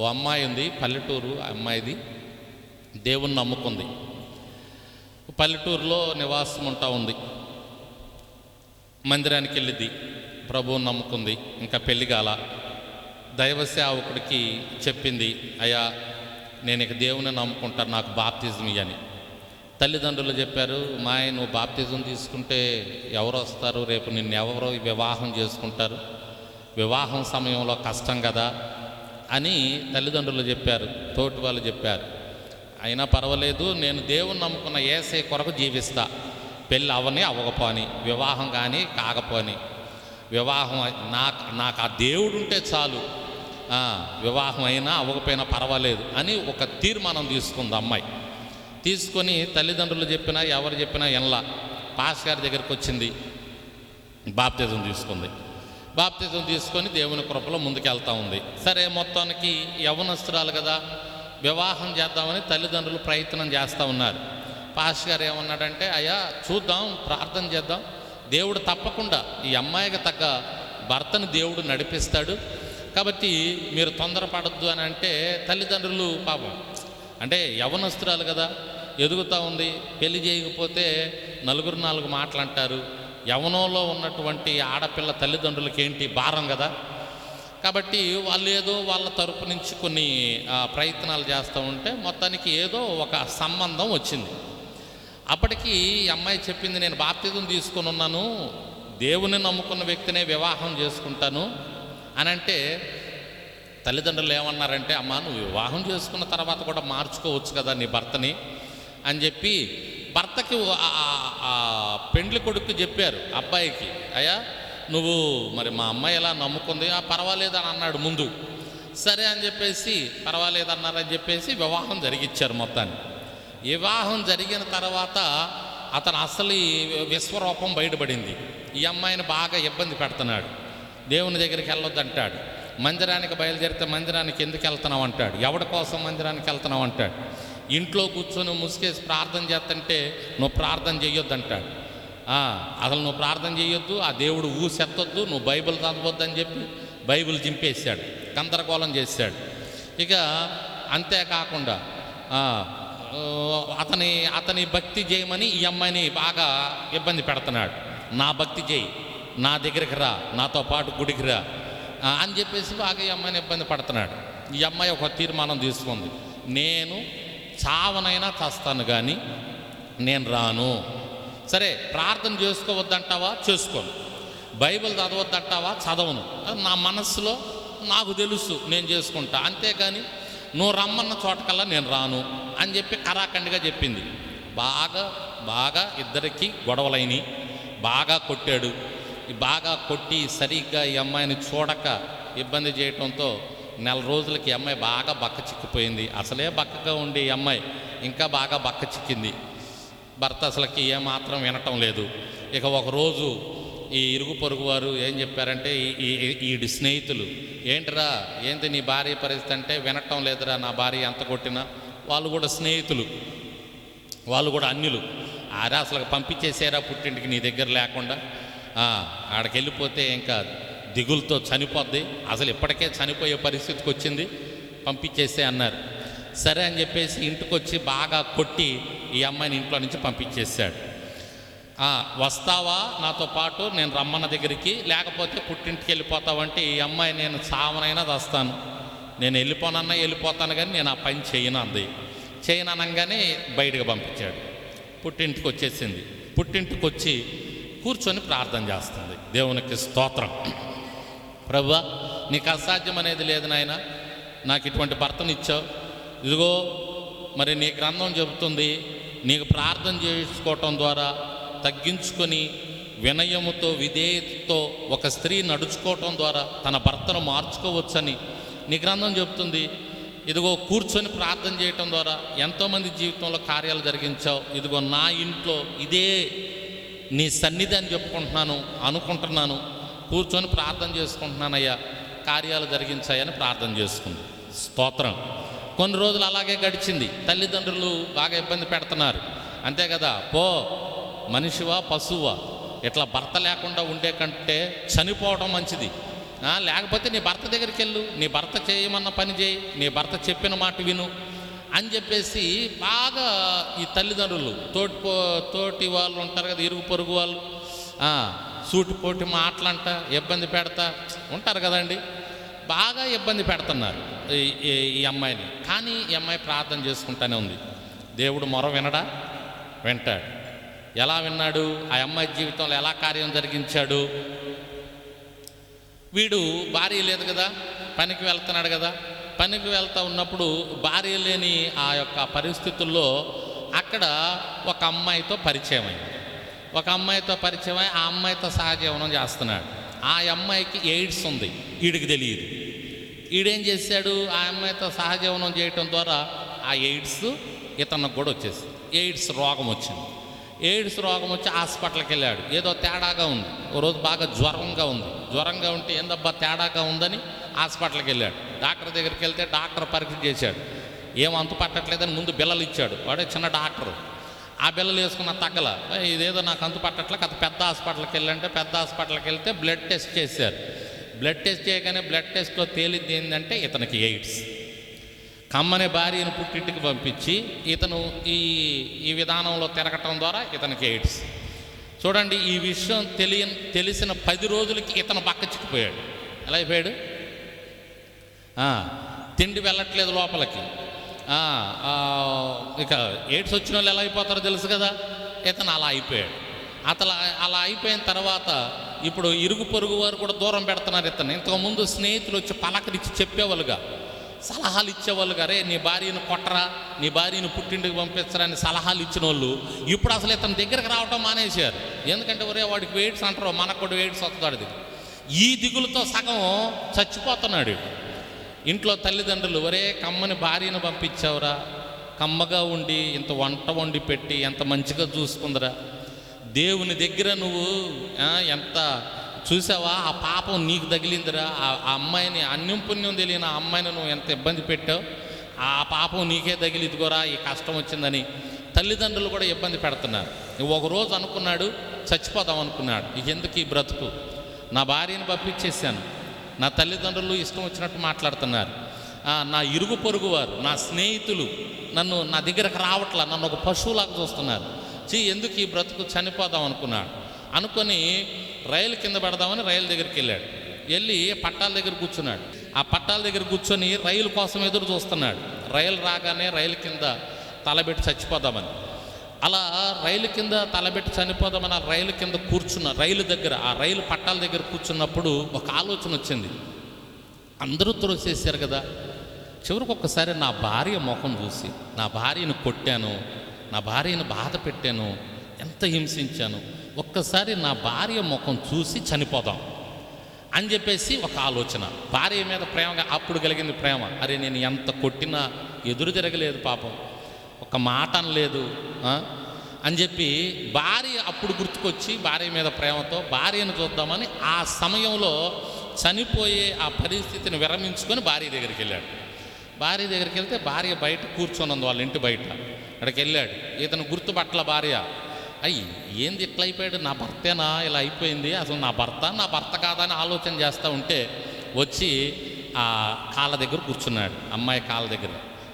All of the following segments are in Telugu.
ఓ అమ్మాయి ఉంది పల్లెటూరు ఆ అమ్మాయిది. దేవుణ్ణి నమ్ముకుంది. పల్లెటూరులో నివాసం ఉంటా ఉంది. మందిరానికి వెళ్ళింది ప్రభువుని నమ్ముకుంది. ఇంకా పెళ్ళి కాల. దైవ సేవకుడికి చెప్పింది అయ్యా నేను ఇక దేవుని నమ్ముకుంటాను నాకు బాప్తిజం ఇయ్యని. తల్లిదండ్రులు చెప్పారు మా ఆయన నువ్వు బాప్తిజం తీసుకుంటే ఎవరు వస్తారు? రేపు నిన్ను ఎవరో వివాహం చేసుకుంటారు. వివాహం సమయంలో కష్టం కదా. అని తల్లిదండ్రులు చెప్పారు తోటి వాళ్ళు చెప్పారు. అయినా పర్వాలేదు నేను దేవుని నమ్ముకున్న ఏసే కొరకు జీవిస్తా. పెళ్ళి అవని అవ్వకపోని వివాహం కానీ కాకపోని. వివాహం నాకు నాకు ఆ దేవుడు ఉంటే చాలు. వివాహం అయినా అవ్వకపోయినా పర్వాలేదు అని ఒక తీర్మానం తీసుకుంది అమ్మాయి. తీసుకొని తల్లిదండ్రులు చెప్పినా ఎవరు చెప్పినా ఎనలా పాస్ గారి దగ్గరికి వచ్చింది బాప్తిజం తీసుకుంది. బాప్తిజం తీసుకొని దేవుని కృపలో ముందుకెళ్తా ఉంది. సరే మొత్తానికి యవనస్తురాలు కదా వివాహం చేద్దామని తల్లిదండ్రులు ప్రయత్నం చేస్తూ ఉన్నారు. పాస్ గారు ఏమన్నాడంటే అయ్యా చూద్దాం ప్రార్థన చేద్దాం. దేవుడు తప్పకుండా ఈ అమ్మాయికి తగ్గ భర్తను దేవుడు నడిపిస్తాడు. కాబట్టి మీరు తొందరపడద్దు అని అంటే తల్లిదండ్రులు పాపం. అంటే యవనస్తురాలు కదా ఎదుగుతూ ఉంది. పెళ్ళి చేయకపోతే నలుగురు నాలుగు మాటలు అంటారు యవనంలో ఉన్నటువంటి ఆడపిల్ల తల్లిదండ్రులకి ఏంటి భారం కదా? కాబట్టి వాళ్ళు ఏదో వాళ్ళ తరపు నుంచి కొన్ని ప్రయత్నాలు చేస్తూ ఉంటే మొత్తానికి ఏదో ఒక సంబంధం వచ్చింది. అప్పటికి ఈ అమ్మాయి చెప్పింది నేను బాప్తిజం తీసుకుని ఉన్నాను దేవుని నమ్ముకున్న వ్యక్తినే వివాహం చేసుకుంటాను. అని అంటే తల్లిదండ్రులు ఏమన్నారంటే అమ్మా నువ్వు వివాహం చేసుకున్న తర్వాత కూడా మార్చుకోవచ్చు కదా నీ భర్తని అని చెప్పి భర్తకి పెండ్లి కొడుకు చెప్పారు అబ్బాయికి అయ్యా నువ్వు మరి మా అమ్మాయి ఎలా నమ్ముకుంది? ఆ పర్వాలేదు అని అన్నాడు ముందు. సరే అని చెప్పేసి పర్వాలేదు అన్నారని చెప్పేసి వివాహం జరిగిచ్చారు మొత్తాన్ని. వివాహం జరిగిన తర్వాత అతను అసలు ఈ విశ్వరూపం బయటపడింది. ఈ అమ్మాయిని బాగా ఇబ్బంది పెడుతున్నాడు. దేవుని దగ్గరికి వెళ్ళొద్దంటాడు. మందిరానికి బయలుదేరితే మందిరానికి ఎందుకు వెళ్తున్నావు అంటాడు. ఎవడి కోసం మందిరానికి వెళ్తున్నావు అంటాడు. ఇంట్లో కూర్చొని ముసుకేసి ప్రార్థన చేస్తుంటే నువ్వు ప్రార్థన చేయొద్దు అంటాడు అసలు నువ్వు ప్రార్థన చేయొద్దు ఆ దేవుడు ఊసెత్తొద్దు నువ్వు బైబిల్ చదవద్దు అని చెప్పి బైబిల్ చింపేశాడు గందరగోళం చేశాడు. ఇక అంతేకాకుండా అతని అతని భక్తి చేయమని ఈ అమ్మాయిని బాగా ఇబ్బంది పెడుతున్నాడు. నా భక్తి చేయి నా దగ్గరికి రా నాతో పాటు గుడికి రా అని చెప్పేసి బాగా ఈ అమ్మాయిని ఇబ్బంది పడుతున్నాడు. ఈ అమ్మాయి ఒక తీర్మానం తీసుకుంది. నేను చావనైనా చస్తాను కానీ నేను రాను. సరే ప్రార్థన చేసుకోవద్దంటావా? చేసుకోను. బైబిల్ చదవద్దంటావా? చదవను. నా మనస్సులో నాకు తెలుసు నేను చేసుకుంటా. అంతేకాని నువ్వు రమ్మన్న చోటకల్లా నేను రాను అని చెప్పి కరాఖండిగా చెప్పింది. బాగా బాగా ఇద్దరికి గొడవలైనవి బాగా కొట్టాడు. బాగా కొట్టి సరిగ్గా ఈ అమ్మాయిని చూడక ఇబ్బంది చేయటంతో నెల రోజులకి అమ్మాయి బాగా బక్క చిక్కిపోయింది. అసలే బక్కగా ఉండే అమ్మాయి ఇంకా బాగా బక్క చిక్కింది. భర్త అసలుకి ఏమాత్రం వినటం లేదు. ఇక ఒకరోజు ఈ ఇరుగు పొరుగు వారు ఏం చెప్పారంటే ఈ- ఈడి స్నేహితులు ఏంటిరా ఏంటి నీ భార్య పరిస్థితి అంటే వినటం లేదురా నా భార్య ఎంత కొట్టినా? వాళ్ళు కూడా స్నేహితులు. వాళ్ళు కూడా అన్యులు. ఆరే అసలు పంపించేసారా పుట్టింటికి నీ దగ్గర లేకుండా? ఆ, ఆడికి వెళ్ళిపోతే ఇంకా దిగులతో చనిపోద్ది. అసలు ఇప్పటికే చనిపోయే పరిస్థితికి వచ్చింది. పంపించేసే అన్నారు. సరే అని చెప్పేసి ఇంటికి వచ్చి బాగా కొట్టి ఈ అమ్మాయిని ఇంట్లో నుంచి పంపించేశాడు. వస్తావా? నాతో పాటు నేను రమ్మన్న దగ్గరికి. లేకపోతే పుట్టింటికి వెళ్ళిపోతావంటే ఈ అమ్మాయి నేను చావనైనా వస్తాను నేను వెళ్ళిపోనన్నా వెళ్ళిపోతాను కానీ నేను ఆ పని చేయను అంది. చేయను అనగానే బయటకు పంపించాడు. పుట్టింటికి వచ్చేసింది. పుట్టింటికి వచ్చి కూర్చొని ప్రార్థన చేస్తుంది. దేవునికి స్తోత్రం. ప్రభా నీకు అసాధ్యం అనేది లేదు నాయన. నాకు ఇటువంటి భర్తను ఇచ్చావు. ఇదిగో మరి నీ గ్రంథం చెబుతుంది. నీకు ప్రార్థన చేసుకోవటం ద్వారా తగ్గించుకొని వినయముతో విధేయతతో ఒక స్త్రీ నడుచుకోవటం ద్వారా తన భర్తను మార్చుకోవచ్చని నీ గ్రంథం చెబుతుంది. ఇదిగో కూర్చొని ప్రార్థన చేయటం ద్వారా ఎంతోమంది జీవితంలో కార్యాలు జరిగించావు. ఇదిగో నా ఇంట్లో ఇదే నీ సన్నిధి అని చెప్పుకుంటున్నాను అనుకుంటున్నాను. కూర్చొని ప్రార్థన చేసుకుంటున్నానయ్యా. కార్యాలు జరిగించాయని ప్రార్థన చేసుకుంది. స్తోత్రం. కొన్ని రోజులు అలాగే గడిచింది. తల్లిదండ్రులు బాగా ఇబ్బంది పెడుతున్నారు. అంతే కదా. పో. మనిషివా పశువా? ఇట్లా భర్త లేకుండా ఉండే కంటే చనిపోవడం మంచిది. లేకపోతే నీ భర్త దగ్గరికి వెళ్ళు. నీ భర్త చేయమన్న పని చేయి. నీ భర్త చెప్పిన మాట విను. అని చెప్పేసి బాగా ఈ తల్లిదండ్రులు తోటి తోటి వాళ్ళు ఉంటారు కదా ఇరుగు పొరుగు వాళ్ళు. సూటిపోటి మాటలంట ఇబ్బంది పెడతా ఉంటారు కదండి. బాగా ఇబ్బంది పెడుతున్నారు ఈ- ఈ అమ్మాయిని. కానీ ఈ అమ్మాయి ప్రార్థన చేసుకుంటానే ఉంది. దేవుడు మొర వినడా? వింటాడు. ఎలా విన్నాడు? ఆ అమ్మాయి జీవితంలో ఎలా కార్యం జరిగించాడు? వీడు భార్య లేదు కదా? పనికి వెళ్తున్నాడు కదా? పనికి వెళ్తూ ఉన్నప్పుడు భార్య లేని ఆ యొక్క పరిస్థితుల్లో అక్కడ ఒక అమ్మాయితో పరిచయం అయింది ఒక అమ్మాయితో పరిచయం ఆ అమ్మాయితో సహజీవనం చేస్తున్నాడు. ఆ అమ్మాయికి ఎయిడ్స్ ఉంది. వీడికి తెలియదు. ఈడేం చేశాడు? ఆ అమ్మాయితో సహజీవనం చేయటం ద్వారా ఆ ఎయిడ్స్ ఇతనికి కూడా వచ్చేసింది. ఎయిడ్స్ రోగం వచ్చింది. ఎయిడ్స్ రోగం వచ్చి హాస్పిటల్కి వెళ్ళాడు. ఏదో తేడాగా ఉంది. ఓ రోజు బాగా జ్వరంగా ఉంది. జ్వరంగా ఉంటే ఏందబ్బా తేడాగా ఉందని హాస్పిటల్కి వెళ్ళాడు. డాక్టర్ దగ్గరికి వెళ్తే డాక్టర్ పరీక్ష చేశాడు. ఏం అంతు పట్టట్లేదని ముందు బిల్లలు ఇచ్చాడు. వాడే చిన్న డాక్టర్. ఆ బిల్లలు వేసుకున్న తగ్గల. ఇదేదో నాకు అంతు పట్టట్లే అది పెద్ద హాస్పిటల్కి వెళ్ళంటే పెద్ద హాస్పిటల్కి వెళ్తే బ్లడ్ టెస్ట్ చేశారు. బ్లడ్ టెస్ట్ చేయగానే బ్లడ్ టెస్ట్లో తేలింది ఏంటంటే ఇతనికి ఎయిడ్స్. కమ్మని భార్యను పుట్టింటికి పంపించి ఇతను ఈ ఈ విధానంలో తిరగటం ద్వారా ఇతనికి ఎయిడ్స్. చూడండి ఈ విషయం తెలియ తెలిసిన పది రోజులకి ఇతను పక్క చిక్కిపోయాడు. ఎలా అయిపోయాడు? తిండి వెళ్ళట్లేదు లోపలికి. ఇక ఎయిడ్స్ వచ్చిన వాళ్ళు ఎలా అయిపోతారో తెలుసు కదా? ఇతను అలా అయిపోయాడు. అతను అలా అయిపోయిన తర్వాత ఇప్పుడు ఇరుగు పొరుగు వారు కూడా దూరం పెడుతున్నారు ఇతను ఇంతకుముందు స్నేహితులు వచ్చి పలకరించి చెప్పేవాళ్ళుగా సలహాలు ఇచ్చేవాళ్ళుగా రే నీ భార్యను కొట్టరా నీ భార్యను పుట్టింటికి పంపించరా అని సలహాలు ఇచ్చిన వాళ్ళు ఇప్పుడు అసలు ఇతని దగ్గరికి రావటం మానేశారు. ఎందుకంటే ఒరే వాడికి వెయిట్స్ అంటారు మనకు కూడా వెయిట్స్ వస్తాడు ఈ దిగులతో సగం చచ్చిపోతున్నాడు వీడు. ఇంట్లో తల్లిదండ్రులు ఒరే కమ్మని భార్యను పంపించావురా. కమ్మగా ఉండి ఇంత వంట వండి పెట్టి ఎంత మంచిగా చూసుకుందిరా. దేవుని దగ్గర నువ్వు ఎంత చూసావా? ఆ పాపం నీకు తగిలిందిరా. ఆ అమ్మాయిని అన్యం పుణ్యం తెలియని ఆ అమ్మాయిని నువ్వు ఎంత ఇబ్బంది పెట్టావు? ఆ పాపం నీకే తగిలిదిగోరా ఈ కష్టం వచ్చిందని. తల్లిదండ్రులు కూడా ఇబ్బంది పెడుతున్నారు. ఒకరోజు అనుకున్నాడు చచ్చిపోదాం అనుకున్నాడు. ఇక ఎందుకు ఈ బ్రతుకు? నా భార్యను పంపించేశాను. నా తల్లిదండ్రులు ఇష్టం వచ్చినట్టు మాట్లాడుతున్నారు. నా ఇరుగు పొరుగు వారు నా స్నేహితులు నన్ను నా దగ్గరకు రావట్లా నన్ను ఒక పశువులాగా చూస్తున్నారు. చీ ఎందుకు ఈ బ్రతుకు చనిపోదాం అనుకున్నాడు. అనుకొని రైలు కింద పెడదామని రైలు దగ్గరికి వెళ్ళాడు. వెళ్ళి పట్టాల దగ్గర కూర్చున్నాడు. ఆ పట్టాల దగ్గర కూర్చొని రైలు కోసం ఎదురు చూస్తున్నాడు. రైలు రాగానే రైలు కింద తలబెట్టి చచ్చిపోదామని. అలా రైలు కింద తలబెట్టి చనిపోదామని ఆ రైలు కింద కూర్చున్న రైలు దగ్గర ఆ రైలు పట్టాల దగ్గర కూర్చున్నప్పుడు ఒక ఆలోచన వచ్చింది. అందరూ త్రోసేసారు కదా. చివరికి ఒక్కసారి నా భార్య ముఖం చూసి నా భార్యను కొట్టాను నా భార్యను బాధ పెట్టాను ఎంత హింసించాను. ఒక్కసారి నా భార్య ముఖం చూసి చనిపోదాం అని చెప్పేసి ఒక ఆలోచన. భార్య మీద ప్రేమగా అప్పుడు కలిగింది ప్రేమ. అరే నేను ఎంత కొట్టినా ఎదురు తిరగలేదు పాపం. ఒక మాట అనలేదు అని చెప్పి భార్య అప్పుడు గుర్తుకొచ్చి భార్య మీద ప్రేమతో భార్యను చూద్దామని ఆ సమయంలో చనిపోయే ఆ పరిస్థితిని విరమించుకొని భార్య దగ్గరికి వెళ్ళాడు. భార్య దగ్గరికి వెళ్తే భార్య బయట కూర్చొని ఉంది వాళ్ళ ఇంటి బయట. అక్కడికి వెళ్ళాడు. ఇతను గుర్తుపట్ల భార్య. అయ్యి ఏంది ఇట్లా అయిపోయాడు? నా భర్తేనా? ఇలా అయిపోయింది. అసలు నా భర్త నా భర్త కాదా అని ఆలోచన చేస్తూ ఉంటే వచ్చి ఆ కాళ్ళ దగ్గర కూర్చున్నాడు. అమ్మాయి కాళ్ళ దగ్గర.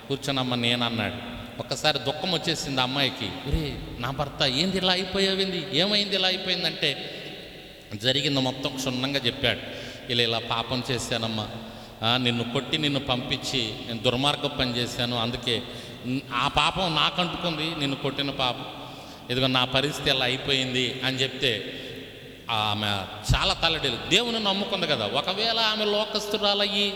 కూర్చొనమ్మ నేను అన్నాడు ఒక్కసారి దుఃఖం వచ్చేసింది ఆ అమ్మాయికి. ఒరే నా భర్త ఏంది ఇలా అయిపోయావింది? ఏమైంది ఇలా అయిపోయిందంటే జరిగింది మొత్తం క్షుణ్ణంగా చెప్పాడు. ఇలా ఇలా పాపం చేశానమ్మా. నిన్ను కొట్టి నిన్ను పంపించి నేను దుర్మార్గం పని చేశాను. అందుకే ఆ పాపం నాకు అంటుకుంది నిన్ను కొట్టిన పాపం. ఇదిగో నా పరిస్థితి ఇలా అయిపోయింది అని చెప్తే ఆమె చాలా తల్లడిల్లు దేవుని నమ్ముకుంది కదా ఒకవేళ ఆమె లోకస్తురాలయ్యి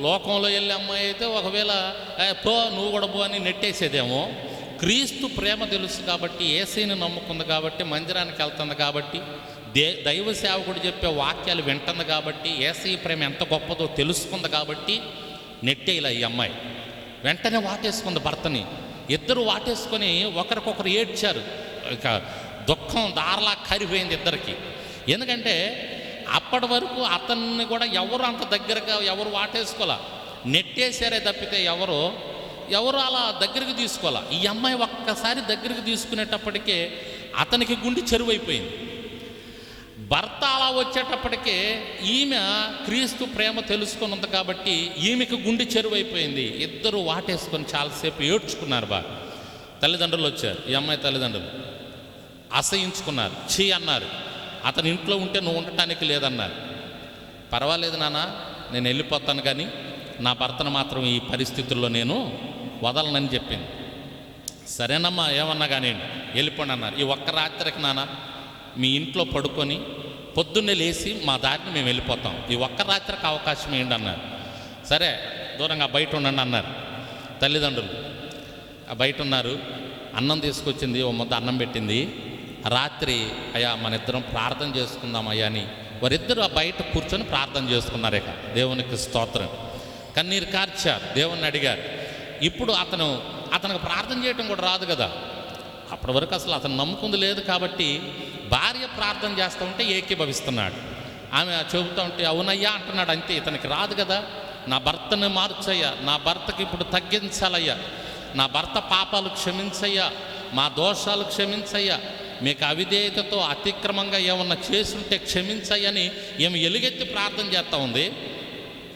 లోకంలో వెళ్ళే అమ్మాయి అయితే ఒకవేళ పో నువ్వు కూడా పో అని నెట్టేసేదేమో. క్రీస్తు ప్రేమ తెలుసు కాబట్టి ఏసీని నమ్ముకుంది కాబట్టి మందిరానికి వెళ్తుంది కాబట్టి దే దైవ సేవకుడు చెప్పే వాక్యాలు వింటుంది కాబట్టి ఏసీ ప్రేమ ఎంత గొప్పదో తెలుసుకుంది కాబట్టి నెట్టేలా ఈ అమ్మాయి. వెంటనే వాటేసుకుంది భర్తని. ఇద్దరు వాటేసుకొని ఒకరికొకరు ఏడ్చారు. ఇక దుఃఖం దారలా కరిపోయింది ఇద్దరికి. ఎందుకంటే అప్పటి వరకు అతన్ని కూడా ఎవరు అంత దగ్గరగా ఎవరు వాటేసుకోలే నెట్టేశారే తప్పితే ఎవరు? ఎవరు అలా దగ్గరికి తీసుకోవాలా? ఈ అమ్మాయి ఒక్కసారి దగ్గరికి తీసుకునేటప్పటికే అతనికి గుండె చెరువైపోయింది. భర్త అలా వచ్చేటప్పటికే ఈమె క్రీస్తు ప్రేమ తెలుసుకుని ఉంది కాబట్టి ఈమెకు గుండె చెరువైపోయింది. ఇద్దరు వాటేసుకొని చాలాసేపు ఏడ్చుకున్నారు బాగా తల్లిదండ్రులు వచ్చారు. ఈ అమ్మాయి తల్లిదండ్రులు అసహించుకున్నారు. చీ అన్నారు. అతని ఇంట్లో ఉంటే నువ్వు ఉండటానికి లేదన్నారు. పర్వాలేదు నాన్న నేను వెళ్ళిపోతాను కానీ నా భర్తను మాత్రం ఈ పరిస్థితుల్లో నేను వదలనని చెప్పింది. సరేనమ్మా ఏమన్నా కానీ వెళ్ళిపోండి అన్నారు. ఈ ఒక్క రాత్రికి నాన్న మీ ఇంట్లో పడుకొని పొద్దున్నే లేచి మా దారిని మేము వెళ్ళిపోతాం. ఈ ఒక్క రాత్రికి అవకాశం ఏంటి అన్నారు. సరే దూరంగా బయట ఉండండి అన్నారు. తల్లిదండ్రులు బయట ఉన్నారు. అన్నం తీసుకొచ్చింది ఓ ముద్ద అన్నం పెట్టింది. రాత్రి అయ్యా మన ఇద్దరం ప్రార్థన చేసుకుందాం అయ్యా అని వారిద్దరు ఆ బయట కూర్చొని ప్రార్థన చేసుకున్నారు ఇక. దేవునికి స్తోత్రం. కన్నీరు కార్చారు దేవుణ్ణి అడిగారు. ఇప్పుడు అతను అతనికి ప్రార్థన చేయటం కూడా రాదు కదా. అప్పటి వరకు అసలు అతను నమ్ముకుంది లేదు కాబట్టి భార్య ప్రార్థన చేస్తూ ఉంటే ఏకీభవిస్తున్నాడు. ఆమె చెబుతూ ఉంటే అవునయ్యా అంటున్నాడు. అంతే ఇతనికి రాదు కదా. నా భర్తను మార్చయ్యా. నా భర్తకి ఇప్పుడు తగ్గించాలయ్యా. నా భర్త పాపాలు క్షమించయ్యా. మా దోషాలు క్షమించయ్యా. మీకు అవిధేయతతో అతిక్రమంగా ఏమన్నా చేస్తుంటే క్షమించయ్యని ఏమి ఎలుగెత్తి ప్రార్థన చేస్తూ ఉంది?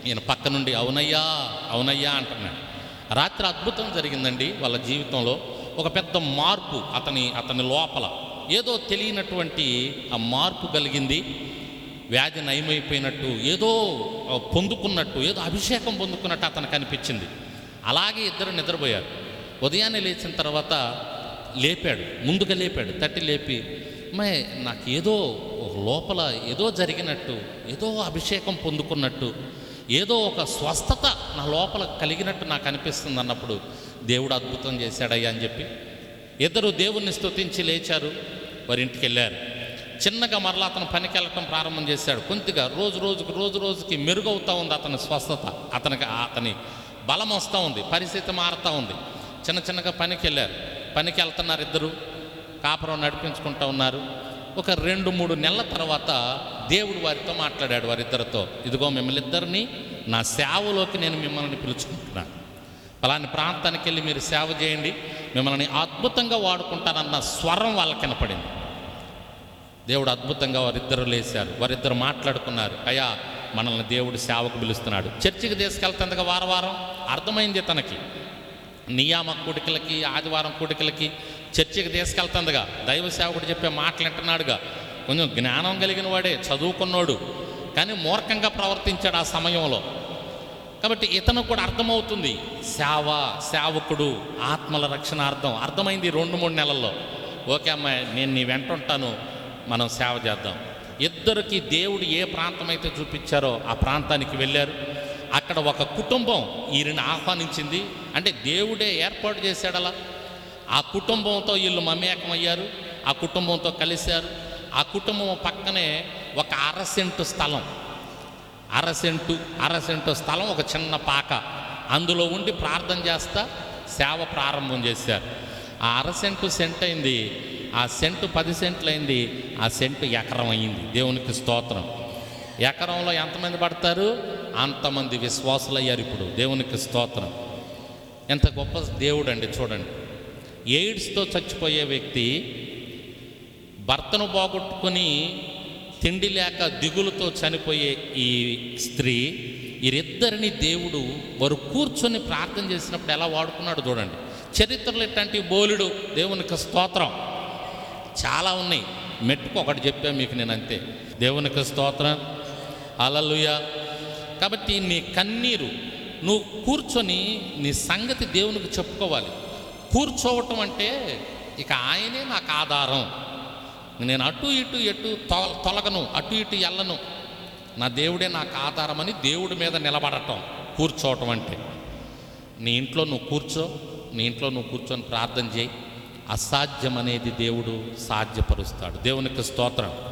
ఈయన పక్క నుండి అవునయ్యా అవునయ్యా అంటున్నాడు. రాత్రి అద్భుతం జరిగిందండి వాళ్ళ జీవితంలో. ఒక పెద్ద మార్పు అతని అతని లోపల. ఏదో తెలియనటువంటి ఆ మార్పు కలిగింది. వ్యాధి నయమైపోయినట్టు ఏదో పొందుకున్నట్టు ఏదో అభిషేకం పొందుకున్నట్టు అతనికి అనిపించింది. అలాగే ఇద్దరు నిద్రపోయారు. ఉదయాన్నే లేచిన తర్వాత లేపాడు ముందుగా లేపాడు తట్టి లేపి మే నాకు ఏదో ఒక లోపల ఏదో జరిగినట్టు ఏదో అభిషేకం పొందుకున్నట్టు ఏదో ఒక స్వస్థత నా లోపల కలిగినట్టు నాకు అనిపిస్తుంది అన్నప్పుడు దేవుడు అద్భుతం చేశాడయ్యా అని చెప్పి ఇద్దరు దేవుణ్ణి స్తుతించి లేచారు వారి ఇంటికి వెళ్ళారు. చిన్నగా మరలా అతను పనికి వెళ్ళటం ప్రారంభం చేశాడు. కొద్దిగా రోజు రోజుకి రోజు రోజుకి మెరుగవుతూ ఉంది అతని స్వస్థత. అతనికి అతని బలం వస్తూ ఉంది పరిస్థితి మారుతూ ఉంది. చిన్న చిన్నగా పనికి వెళ్ళారు. పనికి వెళ్తున్నారు ఇద్దరు. కాపురం నడిపించుకుంటూ ఉన్నారు. ఒక రెండు మూడు నెలల తర్వాత దేవుడు వారితో మాట్లాడాడు వారిద్దరితో. ఇదిగో మిమ్మల్ని ఇద్దరిని నా సేవలోకి నేను మిమ్మల్ని పిలుచుకుంటున్నాను. అలాంటి ప్రాంతానికి వెళ్ళి మీరు సేవ చేయండి. మిమ్మల్ని అద్భుతంగా వాడుకుంటానన్న స్వరం వాళ్ళకి కనపడింది దేవుడు అద్భుతంగా వారిద్దరు లేచారు. వారిద్దరు మాట్లాడుకున్నారు. అయ్యా మనల్ని దేవుడు సేవకు పిలుస్తున్నాడు. చర్చికి తీసుకెళ్తుందిగా వారం వారం అర్థమైంది తనకి నియామ కూడికలకి ఆదివారం కూడికలకి చర్చికి తీసుకెళ్తుందిగా. దైవ సేవకుడు చెప్పే మాటలు వింటున్నాడుగా. కొంచెం జ్ఞానం కలిగిన వాడే చదువుకున్నాడు కానీ మూర్ఖంగా ప్రవర్తించాడు ఆ సమయంలో. కాబట్టి ఇతను కూడా అర్థమవుతుంది. సేవ సేవకుడు ఆత్మల రక్షణార్థం. అర్థమైంది రెండు మూడు నెలల్లో. ఓకే అమ్మాయి నేను నీ వెంట ఉంటాను మనం సేవ చేద్దాం. ఇద్దరికి దేవుడు ఏ ప్రాంతం అయితే చూపించారో ఆ ప్రాంతానికి వెళ్ళారు. అక్కడ ఒక కుటుంబం ఈయనని ఆహ్వానించింది. అంటే దేవుడే ఏర్పాటు చేశాడు అలా ఆ కుటుంబంతో వీళ్ళు మమేకమయ్యారు ఆ కుటుంబంతో కలిశారు. ఆ కుటుంబం పక్కనే ఒక అరసెంటు స్థలం. అరసెంటు అరసెంటు స్థలం ఒక చిన్న పాక. అందులో ఉండి ప్రార్థన చేస్తా సేవ ప్రారంభం చేశారు. ఆ అరసెంటు సెంట్ అయింది ఆ సెంటు పది సెంట్లు అయింది ఆ సెంటు ఎకరం అయింది. దేవునికి స్తోత్రం. ఎకరంలో ఎంతమంది పడతారు? అంతమంది విశ్వాసులయ్యారు ఇప్పుడు. దేవునికి స్తోత్రం. ఎంత గొప్ప దేవుడు అండి చూడండి. ఎయిడ్స్తో చచ్చిపోయే వ్యక్తి భర్తను పోగొట్టుకుని తిండి లేక దిగులుతో చనిపోయే ఈ స్త్రీ వీరిద్దరిని దేవుడు వారు కూర్చొని ప్రార్థన చేసినప్పుడు ఎలా వాడుకున్నాడు చూడండి. చరిత్రలు ఇట్లాంటి బోలుడు. దేవునికి స్తోత్రం. చాలా ఉన్నాయి. మెట్టుకు ఒకటి చెప్పాను మీకు నేను అంతే. దేవునికి స్తోత్రం. అలలుయ కాబట్టి నీ కన్నీరు నువ్వు కూర్చొని నీ సంగతి దేవునికి చెప్పుకోవాలి. కూర్చోవటం అంటే ఇక ఆయనే నాకు ఆధారం. నేను అటు ఇటు ఎటు తొల తొలగను అటు ఇటు ఎల్లను నా దేవుడే నాకు ఆధారమని దేవుడి మీద నిలబడటం కూర్చోవటం అంటే. నీ ఇంట్లో నువ్వు కూర్చో నీ ఇంట్లో నువ్వు కూర్చొని ప్రార్థన చేయి. అసాధ్యం అనేది దేవుడు సాధ్యపరుస్తాడు. దేవునికి స్తోత్రం.